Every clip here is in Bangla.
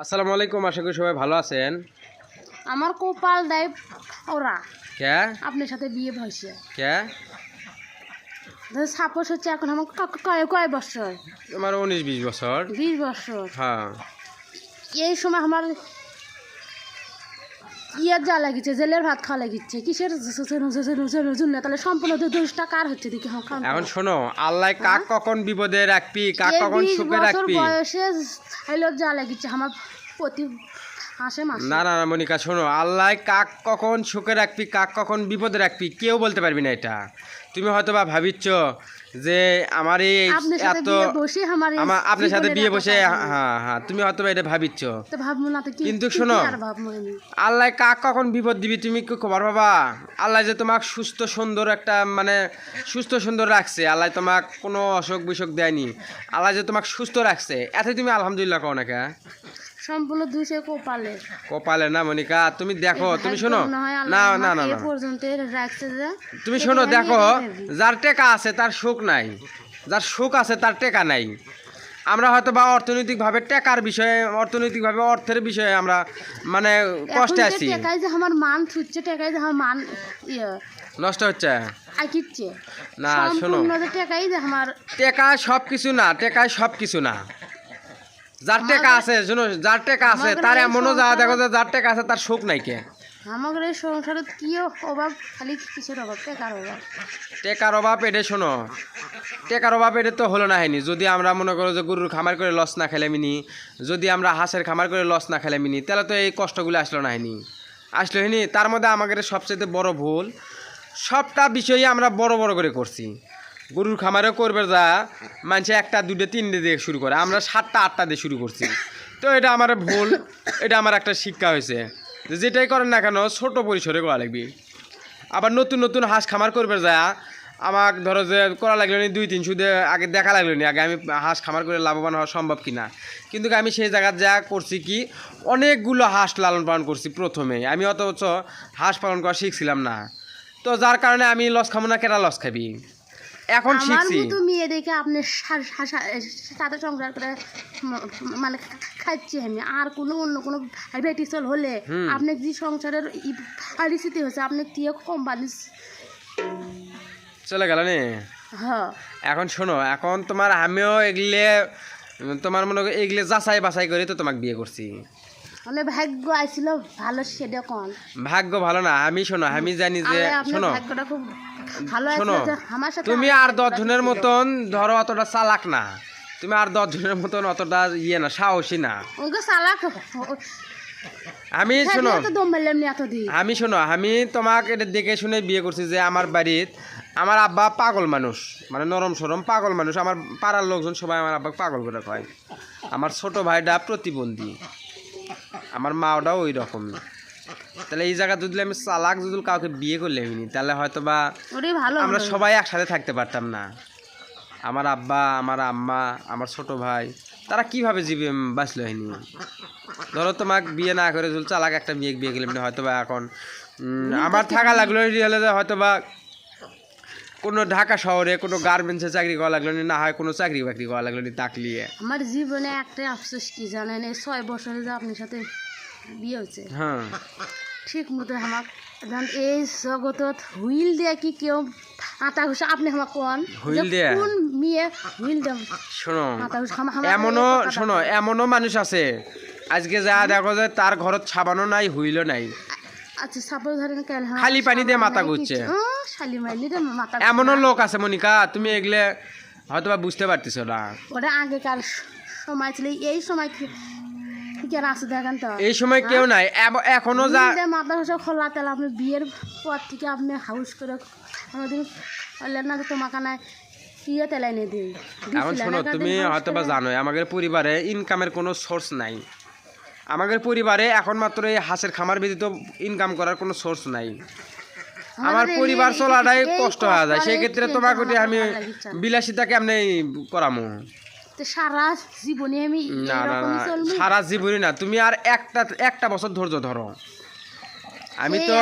আসসালামু আলাইকুম আশা করি সবাই ভালো আছেন। আমার কপাল দেয় ওরা। কে? আপনার সাথে বিয়ে হয়েছে। কে? সাপোজ হচ্ছে এখন আমার কয় কয় বছর? আমার উনিশ বিশ বছর। বিশ বছর। হ্যাঁ। এই সময় আমার ইয়ার যা লাগিছে জেলের ভাত খাওয়া লাগিচ্ছে কিসের তাহলে সম্পূর্ণ দোষটা কার হচ্ছে দেখি এখন শোনো আল্লাহ কাক কখন বিপদে রাখবি কাক কখন সুখে রাখবি? বয়সে হইল যা লাগিচ্ছে আমার প্রতি না না না, মনিকা শোনো আল্লাহ কাক কখন সুখে রাখবি কাক কখন বিপদে রাখবি কেউ বলতে পারবি না এটা। তুমি হয়তো বা ভাবিচ্ছ যে আমার এই এত আপনার সাথে বিয়ে বসে হ্যাঁ হ্যাঁ তুমি হয়তো এটা ভাবিচ্ছ। কি কিন্তু কি- শোনো, কি আল্লাহ কাক কখন বিপদ দিবি তুমি কি খবর বাবা আল্লাহ যে তোমাকে সুস্থ সুন্দর একটা মানে সুস্থ সুন্দর রাখছে আল্লাহ তোমাক কোনো অসুখ বিসুখ দেয়নি। আল্লাহ যে তোমাকে সুস্থ রাখছে এতে তুমি আলহামদুলিল্লাহ কও না কে? সম্পূর্ণ দুষে কোপালে কপালে না মনিকা? তুমি দেখো তুমি শোনো। না না না পর্যন্ত রাখছে যে তুমি শোনো দেখো যার টেকা আছে তার সুখ নাই। যার সুখ আছে তার টেকা নাই। আমরা হয়তো বা অর্থনৈতিকভাবে টেকার বিষয়ে অর্থনৈতিকভাবে অর্থের বিষয়ে আমরা মানে কষ্টে আছি। টেকাই যে আমার মান ছুটছে টেকাই যে আমার মান ইয়ে নষ্ট হচ্ছে? না শোনো। টেকাই যে আমার টেকা সব কিছু না টেকায় সব কিছু না। যার টেকা আছে শুনো যার টেকা আছে তার এই এমনও যা দেখো যে যার টেকা আছে তার সুখ নাই কে? আমাদের এই সংসারে কি অভাব খালি কিসের অভাব টেকার অভাব। টেকার অভাব এটা শোনো। টেকার অভাব এটা তো হলো না হয়নি যদি আমরা মনে করো যে গরুর খামার করে লস না খেলে মিনি যদি আমরা হাঁসের খামার করে লস না খেলে মিনি তাহলে তো এই কষ্টগুলো আসলো না হয়নি আসলো হয়নি তার মধ্যে আমাদের সবচেয়ে বড় ভুল সবটা বিষয়ে আমরা বড় বড় করে করছি। গরুর খামারেও করবে যা, মানুষে একটা দুটো তিনটে দিয়ে শুরু করে। আমরা সাতটা, আটটা দিয়ে শুরু করছি। তো এটা আমার ভুল, এটা আমার একটা শিক্ষা হয়েছে। যেটাই করেন না কেন, ছোট পরিসরে করা লাগবে। আবার নতুন নতুন হাঁস খামার করবে যা, আমাক ধরো যে করা লাগল নি, দুই, তিন সুদে আগে দেখা লাগল নি, আগে আমি হাঁস খামার করে লাভবান হওয়া সম্ভব কিনা? কিন্তু আমি সেই জায়গায় যা করছি কি, অনেকগুলো হাঁস লালন পালন করছি প্রথমে। আমি অত হাঁস পালন করা শিখছিলাম না। তো যার কারণে আমি লস খাব না কেটা লস খাবি? এখন শিখছি। আমার মতো মেয়ে দেখে আপনি সাথে সংসার করে মানে খাচ্ছি আমি। আর কোনো অন্য কোনো ভেটিসল হলে আপনি যে সংসারের পরিস্থিতি হয়েছে আপনি কি কোম্পানি চলে গেল নি? হ্যাঁ। এখন শোনো এখন তোমার আমিও এগুলে তোমার মনে করো এগুলো যাচাই বাছাই করে তো তোমাকে বিয়ে করছি। মানে ভাগ্য আইছিল ভালো সেটা কোন? ভাগ্য ভালো না আমি শোনো আমি জানি যে শোনো। ভাগ্যটা খুব শোনো সাথে তুমি আর দশ জনের মতন ধরো অতটা চালাক না। তুমি আর দশ জনের মতন অতটা ইয়ে না সাহসী না। আমি শোনো তো দম মেলাম নি এতদিন। আমি শোনো আমি তোমাকে এটা দেখে শুনে বিয়ে করছি যে আমার বাড়ির আমার আব্বা পাগল মানুষ মানে নরম সরম পাগল মানুষ। আমার পাড়ার লোকজন সবাই আমার আব্বা পাগল করে কয়। আমার ছোট ভাইটা প্রতিবন্ধী। আমার মাওটাও ওই রকম তাহলে এই জায়গা যদি আমি চালাক যদি কাউকে বিয়ে করলে এমনি তাহলে হয়তো বা ভালো আমরা সবাই একসাথে থাকতে পারতাম না। আমার আব্বা আমার আম্মা আমার ছোট ভাই তারা কীভাবে জীবে বাঁচলো হয়নি ধরো তোমাকে বিয়ে না করে যদি চালাক একটা বিয়ে বিয়ে গেলে হয়তো বা এখন আমার থাকা লাগল হলে হয়তো বা কোনো ঢাকা শহরে কোনো গার্মেন্টসে চাকরি করা লাগল না হয় কোনো চাকরি বাকরি করা লাগল না তাকলিয়ে আমার জীবনে একটাই আফসোস কি জানেন এই ছয় বছরে যে আপনার সাথে বিয়ে হয়েছে। হ্যাঁ। ঠিক মতো আমার যেন এই জগতত হুইল দিয়ে কি কেউ আটা ঘুষা আপনি আমার কোন হুইল দিয়ে? কোন মেয়ে হুইল দেম? শোনো এমনও শোনো এমনও মানুষ আছে। আজকে যা দেখো যে তার ঘরত ছাবানো নাই হইলও নাই। আচ্ছা সাপোজ ধরেন কেন হ্যাঁ, খালি পানি দিয়ে মাথা ঘুরছে। শালি মাইলি রে মাথা এমনও লোক আছে মনিকা তুমি এগুলো হয়তো বুঝতে পারতেছো না। ওটা আগেকার সময় ছিল এই সময় কি কি আছে দেখেন তো। এই সময় কেউ নাই। এখনও যা খোলা তেল আপনি বিয়ের পর থেকে আপনি হাউস করে কোনোদিন বললেন না তোমাকে না ইয়ে তেল এনে দিই এখন শোনো তুমি হয়তো বা জানোই আমাদের পরিবারে ইনকামের কোনো সোর্স নাই। আমাদের পরিবারে এখন মাত্র এই হাঁসের খামার ব্যতীত ইনকাম করার কোনো সোর্স নাই। আমার পরিবার চলাটাই কষ্ট হয়ে যায়। সেই ক্ষেত্রে তোমাকে আমি বিলাসিতাকে আমি করামো। সারা জীবনে আমি না না না সারা জীবনই না তুমি আর একটা একটা বছর ধৈর্য ধরো। আমি তো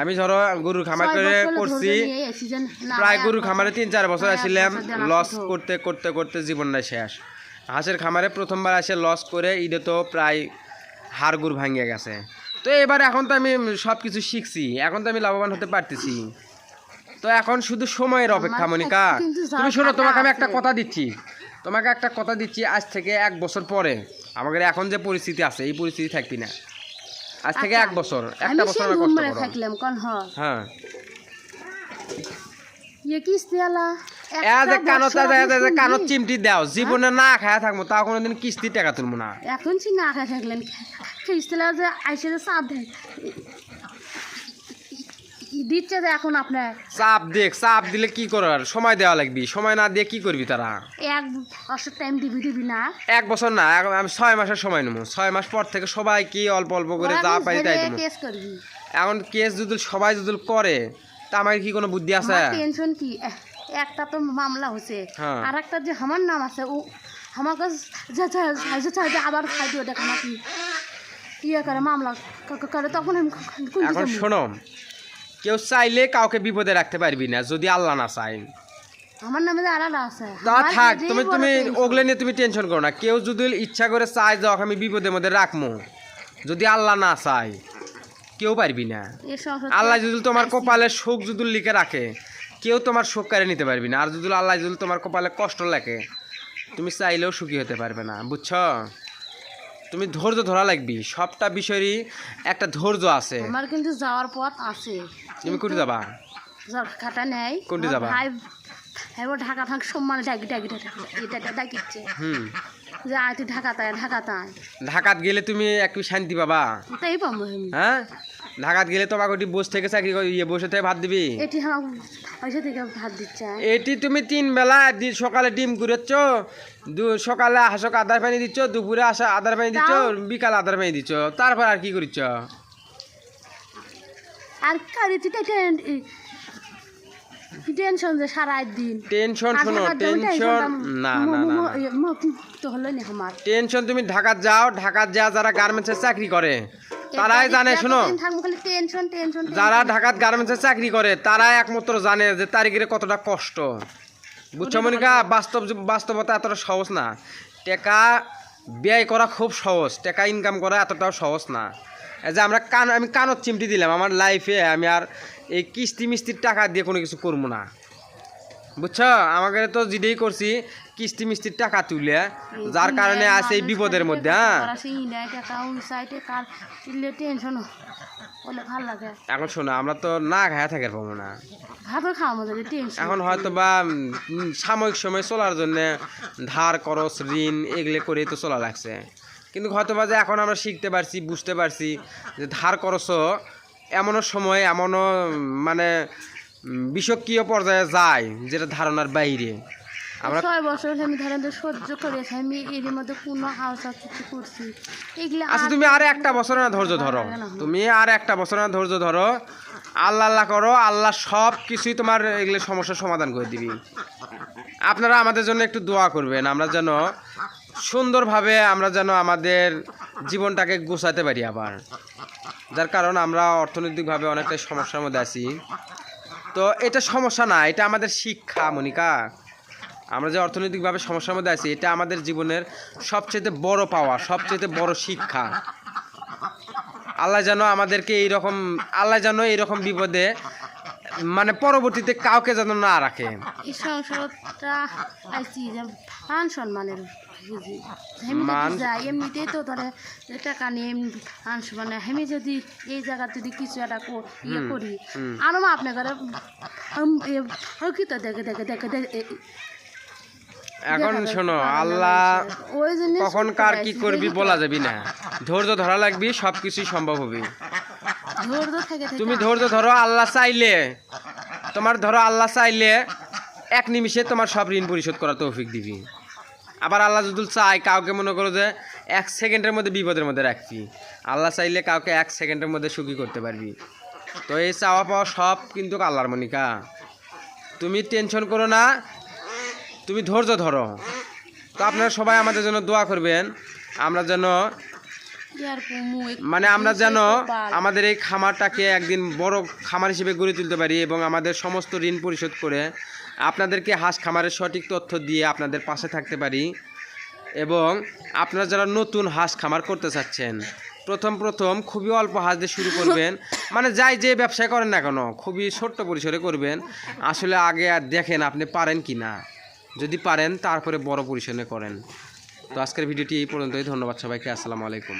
আমি ধরো গরুর খামার করে করছি প্রায় গরু খামারে তিন চার বছর আসছিলাম লস। করতে করতে করতে জীবনটা শেষ। হাঁসের খামারে প্রথমবার আসে লস করে ঈদে তো প্রায় হাড়গুড় ভাঙিয়ে গেছে। তো এবার এখন তো আমি সব কিছু শিখছি এখন তো আমি লাভবান হতে পারতেছি। তো এখন শুধু সময়ের অপেক্ষা মনিকা। তুমি শোনো তোমাকে আমি একটা কথা দিচ্ছি। তোমাকে একটা কথা দিচ্ছি আজ থেকে এক বছর পরে। আমাদের এখন যে পরিস্থিতি আছে এই পরিস্থিতি থাকবি না। আজ থেকে আচ্ছা, এক বছর একটা বছর সে কষ্ট মেরে থাকলাম কন হ। হ্যাঁ। ইয়ে কিস্তি আলা কানত কানত চিমটি দাও জীবনে না খায়া থাকব তাও কোনোদিন কিস্তি টাকা তুলবো না। চি না খাই থাকলেন। কিস্তি যে আইসে যে চাপ দেয়। দিচ্ছে যে এখন আপনার চাপ দেখ চাপ দিলে কি করার? সময় দেওয়া লাগবি। সময় না দিয়ে কি করবি তারা? এক বছর টাইম দিবি দিবি না। এক বছর না এক- আমি ছয় মাসের সময় নেব। ছয় মাস পর থেকে সবাই কি অল্প অল্প করে যা পারি তাই দেবো। কেস করবি। এখন কেস যদি সবাই যদি করে তা আমার কি কোনো বুদ্ধি আছে? টেনশন কি? এহ, একটা তো মামলা হচ্ছে। হ্যাঁ। আর একটা যে আমার নাম আছে ও আমার কাছে যা যা যা- যা- যা আবার খাই দিও দেখা নাকি ইয়ে করে মামলা ক- ক- করে তখন আমি কোন এখন শোনো কেউ চাইলে কাউকে বিপদে রাখতে পারবি না যদি আল্লাহ না চায়। আমার নামে আলাদা আছে তা থাক তুমি তুমি। ওগুলো নিয়ে তুমি টেনশন করো না। কেউ যদি ইচ্ছা করে চায় যে ওকে আমি বিপদের মধ্যে রাখব যদি আল্লাহ না চায় কেউ পারবি না। আল্লাহ যদি তোমার কপালে সুখ যদি লিখে রাখে কেউ তোমার সুখ কেড়ে নিতে পারবি না। আর যদি আল্লাহ যদি তোমার কপালে কষ্ট লাগে তুমি চাইলেও সুখী হতে পারবে না বুঝছ? তুমি ধৈর্য ধরা লাগবি। সবটা বিষয়েরই একটা ধৈর্য আছে। আমার কিন্তু যাওয়ার পথ আছে। তুমি কোথায় যাবা? খাটা নেই। কোনটি যাবা? ভাই এবার ঢাকা থাক সম্মান ডাকি ডাকি ডাকি এটা ডাকিচ্ছে। হুম। যে আয় তুই ঢাকা তাই ঢাকা তাই ঢাকাত গেলে তুমি একটু শান্তি পাবা। তাই পাবো হ্যাঁ? ঢাকাত গেলে তোমাকে ওটি বসে থেকে চাকরি করে ইয়ে বসে থেকে ভাত দিবি? এটি আমার পয়সা থেকে ভাত দিচ্ছে। এটি তুমি তিন বেলা সকালে ডিম কুড়েছ দু সকালে হাসক আদার পানি দিচ্ছ দুপুরে আসা আদার পানি দিচ্ছ বিকাল আদার পানি দিচ্ছ। তারপর আর কি করিচ্ছ? আর কারিতে টেনশন যে সারা দিন টেনশন শোনো টেনশন না না না। ইয়ে, তো হলো না আমার। টেনশন তুমি ঢাকাত যাও ঢাকাত যা যারা গার্মেন্টসের চাকরি করে তারাই জানে শোনো। যারা ঢাকাত গার্মেন্টসের চাকরি করে তারাই একমাত্র জানে যে তারিখের কতটা কষ্ট। বুঝছ মনিকা? বাস্তব বাস্তবতা এতটা সহজ না। টাকা ব্যয় করা খুব সহজ টাকা ইনকাম করা এতটাও সহজ না। এই যে আমরা কান আমি কানত চিমটি দিলাম আমার লাইফে আমি আর এই কিস্তি মিস্তির টাকা দিয়ে কোনো কিছু করব না। বুঝছ? আমাকে তো যেটাই করছি কিস্তি মিস্তির টাকা তুলে যার কারণে আছে এই বিপদের মধ্যে হ্যাঁ? এখন শোনো আমরা তো না খায়া থাকার পাবো না। এখন হয়তো বা সাময়িক সময় চলার জন্য ধার খরচ ঋণ এগুলো করেই তো চলা লাগছে। কিন্তু হয়তো বা যে এখন আমরা শিখতে পারছি বুঝতে পারছি যে ধার খরচও এমনও সময় এমনও মানে বিষক্রিয় পর্যায়ে যায় যেটা ধারণার বাইরে। আমরা ছয় বছর আমি ধরেন সহ্য করেছি আমি এর মধ্যে কোনো হালসা কিছু করছি। এগুলো আচ্ছা তুমি আর একটা বছর না ধৈর্য ধরো। তুমি আর একটা বছর না ধৈর্য ধরো। আল্লাহ আল্লাহ করো আল্লাহ সব কিছুই তোমার এগুলো সমস্যার সমাধান করে দিবি। আপনারা আমাদের জন্য একটু দোয়া করবেন আমরা যেন সুন্দরভাবে আমরা যেন আমাদের জীবনটাকে গোছাতে পারি আবার। যার কারণ আমরা অর্থনৈতিকভাবে অনেকটাই সমস্যার মধ্যে আছি। তো এটা সমস্যা না, এটা আমাদের শিক্ষা, মনিকা। আমরা যে অর্থনৈতিকভাবে সমস্যার মধ্যে আছি, এটা আমাদের জীবনের সবচেয়ে বড় পাওয়া সবচেয়ে বড় শিক্ষা। আল্লাহ যেন আমাদেরকে এইরকম, আল্লাহ যেন এইরকম বিপদে মানে পরবর্তীতে কাউকে যেন না রাখে। সংসারটা মান সম্মানের। বুঝি। মান- এমনিতেই তো ধরে টাকা নিয়ে এমনি মান আমি যদি এই জায়গা যদি কিছু একটা ইয়ে করি আরও আপনার ঘরে দেখে দেখে দেখে দেখে এখন শোনো আল্লাহ কখন কার কি করবি বলা যাবি না। ধৈর্য ধরা লাগবি সব কিছুই সম্ভব হবে। তুমি ধৈর্য ধরো আল্লাহ চাইলে। তোমার ধরো আল্লাহ চাইলে এক নিমিষে তোমার সব ঋণ পরিশোধ করার তৌফিক দিবি। আবার আল্লাহ যদি চায়, কাউকে মনে করো যে এক সেকেন্ডের মধ্যে বিপদের মধ্যে রাখবি আল্লাহ চাইলে কাউকে এক সেকেন্ডের মধ্যে সুখী করতে পারবি। তো এই চাওয়া পাওয়া সব কিন্তু আল্লাহর মনিকা। তুমি টেনশন করো না, তুমি ধৈর্য ধরো। তো আপনারা সবাই আমাদের জন্য দোয়া করবেন। আমরা যেন মানে আমরা যেন আমাদের এই খামারটাকে একদিন বড় খামার হিসেবে গড়ে তুলতে পারি এবং আমাদের সমস্ত ঋণ পরিশোধ করে আপনাদেরকে হাঁস খামারের সঠিক তথ্য দিয়ে আপনাদের পাশে থাকতে পারি এবং আপনারা যারা নতুন হাঁস খামার করতে চাচ্ছেন প্রথম প্রথম খুবই অল্প হাঁস দিয়ে শুরু করবেন। মানে যাই যে ব্যবসা করেন না কেন খুবই ছোট্ট পরিসরে করবেন। আসলে আগে আর দেখেন আপনি পারেন কি না। যদি পারেন তারপরে বড় পরিসরে করেন। তো আজকের ভিডিওটি এই পর্যন্তই। ধন্যবাদ সবাইকে। আসসালামু আলাইকুম।